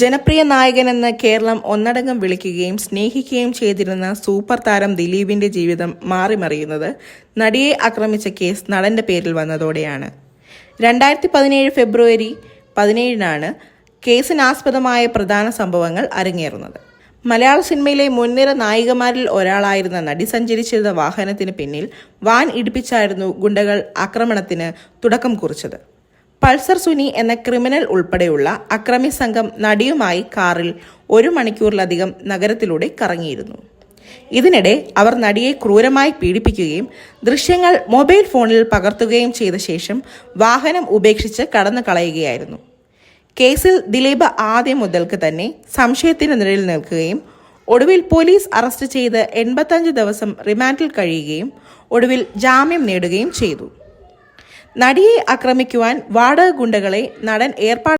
ജനപ്രിയ നായകനെന്ന് കേരളം ഒന്നടങ്കം വിളിക്കുകയും സ്നേഹിക്കുകയും ചെയ്തിരുന്ന സൂപ്പർ താരം ദിലീപിന്റെ ജീവിതം മാറിമറിയുന്നത് നടിയെ ആക്രമിച്ച കേസ് നടന്റെ പേരിൽ വന്നതോടെയാണ്. രണ്ടായിരത്തി പതിനേഴ് ഫെബ്രുവരി പതിനേഴിനാണ് കേസിനാസ്പദമായ പ്രധാന സംഭവങ്ങൾ അരങ്ങേറുന്നത്. മലയാള സിനിമയിലെ മുൻനിര നായികമാരിൽ ഒരാളായിരുന്ന നടി സഞ്ചരിച്ചിരുന്ന വാഹനത്തിന് പിന്നിൽ വാൻ ഇടിപ്പിച്ചായിരുന്നു ഗുണ്ടകൾ ആക്രമണത്തിന് തുടക്കം കുറിച്ചത്. പൾസർ സുനി എന്ന ക്രിമിനൽ ഉൾപ്പെടെയുള്ള അക്രമി സംഘം നടിയുമായി കാറിൽ ഒരു മണിക്കൂറിലധികം നഗരത്തിലൂടെ കറങ്ങിയിരുന്നു. ഇതിനിടെ അവർ നടിയെ ക്രൂരമായി പീഡിപ്പിക്കുകയും ദൃശ്യങ്ങൾ മൊബൈൽ ഫോണിൽ പകർത്തുകയും ചെയ്ത ശേഷം വാഹനം ഉപേക്ഷിച്ച് കടന്നു കളയുകയായിരുന്നു. കേസിൽ ദിലീപ് ആദ്യം മുതൽക്ക് തന്നെ സംശയത്തിന് നിഴലിൽ നിൽക്കുകയും ഒടുവിൽ പോലീസ് അറസ്റ്റ് ചെയ്ത് എൺപത്തഞ്ച് ദിവസം റിമാൻഡിൽ കഴിയുകയും ഒടുവിൽ ജാമ്യം നേടുകയും ചെയ്തു. നടിയെ ആക്രമിക്കുവാൻ വാടക ഗുണ്ടകളെ നടൻ ഏർപ്പാട്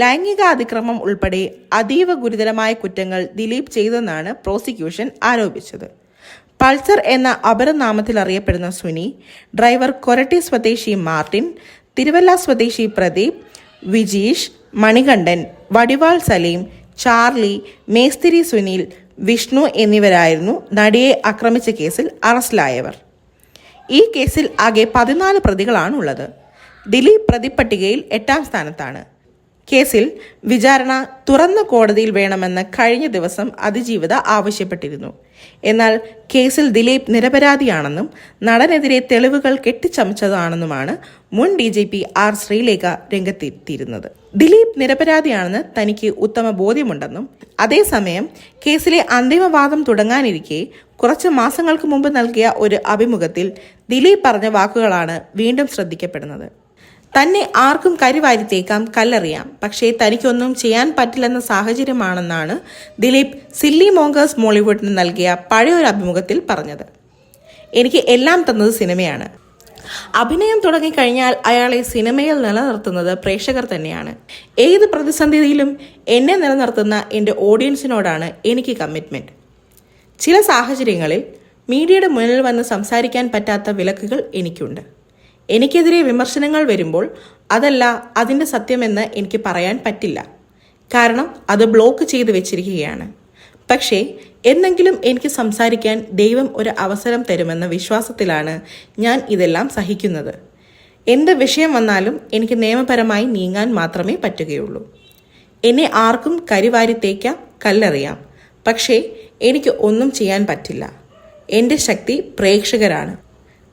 ലൈംഗിക അതിക്രമം ഉൾപ്പെടെ അതീവ ഗുരുതരമായ കുറ്റങ്ങൾ ദിലീപ് ചെയ്തെന്നാണ് പ്രോസിക്യൂഷൻ ആരോപിച്ചത്. പൾസർ എന്ന അപരനാമത്തിൽ അറിയപ്പെടുന്ന സുനി ഡ്രൈവർ കൊരട്ടി സ്വദേശി മാർട്ടിൻ തിരുവല്ല സ്വദേശി പ്രദീപ് വിജീഷ് മണികണ്ഠൻ വടിവാൾ സലീം ചാർലി മേസ്തിരി സുനിൽ വിഷ്ണു എന്നിവരായിരുന്നു നടിയെ ആക്രമിച്ച കേസിൽ അറസ്റ്റിലായവർ. ഈ കേസിൽ ആകെ പതിനാല് പ്രതികളാണുള്ളത്. ദിലീപ് പ്രതിപ്പട്ടികയിൽ എട്ടാം സ്ഥാനത്താണ്. കേസിൽ വിചാരണ തുറന്ന കോടതിയിൽ വേണമെന്ന് കഴിഞ്ഞ ദിവസം അതിജീവിത ആവശ്യപ്പെട്ടിരുന്നു. എന്നാൽ കേസിൽ ദിലീപ് നിരപരാധിയാണെന്നും നടനെതിരെ തെളിവുകൾ കെട്ടിച്ചമച്ചതാണെന്നുമാണ് മുൻ D G P R Sreelekha രംഗത്തെത്തിയിരുന്നത്. Dileep നിരപരാധിയാണെന്ന് തനിക്ക് ഉത്തമ ബോധ്യമുണ്ടെന്നും അതേസമയം കേസിലെ അന്തിമവാദം തുടങ്ങാനിരിക്കെ കുറച്ച് മാസങ്ങൾക്ക് മുമ്പ് നൽകിയ ഒരു അഭിമുഖത്തിൽ ദിലീപ് പറഞ്ഞ വാക്കുകളാണ് വീണ്ടും ശ്രദ്ധിക്കപ്പെടുന്നത്. തന്നെ ആർക്കും കരിവാരിത്തേക്കാം കല്ലെറിയാം. പക്ഷേ തനിക്കൊന്നും ചെയ്യാൻ പറ്റില്ലെന്ന സാഹചര്യമാണെന്നാണ് ദിലീപ് സില്ലി മോങ്കേഴ്സ് മോളിവുഡിന് നൽകിയ പഴയൊരു അഭിമുഖത്തിൽ പറഞ്ഞത്. എനിക്ക് എല്ലാം തന്നത് സിനിമയാണ്. അഭിനയം തുടങ്ങിക്കഴിഞ്ഞാൽ അയാളെ സിനിമയിൽ നിലനിർത്തുന്നത് പ്രേക്ഷകർ തന്നെയാണ്. ഏത് പ്രതിസന്ധിയിലും എന്നെ നിലനിർത്തുന്ന എന്റെ ഓഡിയൻസിനോടാണ് എനിക്ക് കമ്മിറ്റ്മെന്റ് ചില സാഹചര്യങ്ങളിൽ മീഡിയയുടെ മുന്നിൽ വന്ന് സംസാരിക്കാൻ പറ്റാത്ത വിലക്കുകൾ എനിക്കുണ്ട്. എനിക്കെതിരെ വിമർശനങ്ങൾ വരുമ്പോൾ അതല്ല അതിന്റെ സത്യമെന്ന് എനിക്ക് പറയാൻ പറ്റില്ല. കാരണം അത് ബ്ലോക്ക് ചെയ്ത് വെച്ചിരിക്കുകയാണ്. പക്ഷേ എന്നെങ്കിലും എനിക്ക് സംസാരിക്കാൻ ദൈവം ഒരു അവസരം തരുമെന്ന വിശ്വാസത്തിലാണ് ഞാൻ ഇതെല്ലാം സഹിക്കുന്നത്. എന്ത് വിഷയം വന്നാലും എനിക്ക് നിയമപരമായി നീങ്ങാൻ മാത്രമേ പറ്റുകയുള്ളൂ. എന്നെ ആർക്കും കരിവാരി തേക്കാം കല്ലെറിയാം. പക്ഷേ എനിക്ക് ഒന്നും ചെയ്യാൻ പറ്റില്ല. എന്റെ ശക്തി പ്രേക്ഷകരാണ്.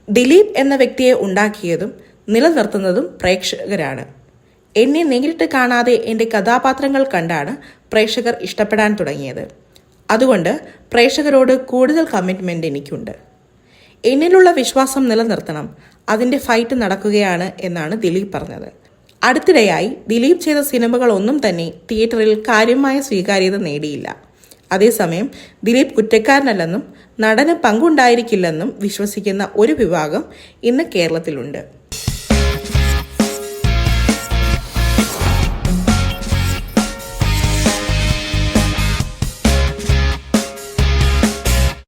ദിലീപ് എന്ന വ്യക്തിയെ ഉണ്ടാക്കിയതും നിലനിർത്തുന്നതും പ്രേക്ഷകരാണ്. എന്നെ നേരിട്ട് കാണാതെ എന്റെ കഥാപാത്രങ്ങൾ കണ്ടാണ് പ്രേക്ഷകർ ഇഷ്ടപ്പെടാൻ തുടങ്ങിയത്. അതുകൊണ്ട് പ്രേക്ഷകരോട് കൂടുതൽ കമ്മിറ്റ്മെന്റ് എനിക്കുണ്ട്. എന്നിലുള്ള വിശ്വാസം നിലനിർത്തണം. അതിന്റെ ഫൈറ്റ് നടക്കുകയാണ് എന്നാണ് ദിലീപ് പറഞ്ഞത്. അടുത്തിടെയായി ദിലീപ് ചെയ്ത സിനിമകളൊന്നും തന്നെ തിയേറ്ററിൽ കാര്യമായ സ്വീകാര്യത നേടിയില്ല. അതേസമയം ദിലീപ് കുറ്റക്കാരനല്ലെന്നും നടന് പങ്കുണ്ടായിരിക്കില്ലെന്നും വിശ്വസിക്കുന്ന ഒരു വിഭാഗം ഇന്ന് കേരളത്തിലുണ്ട്.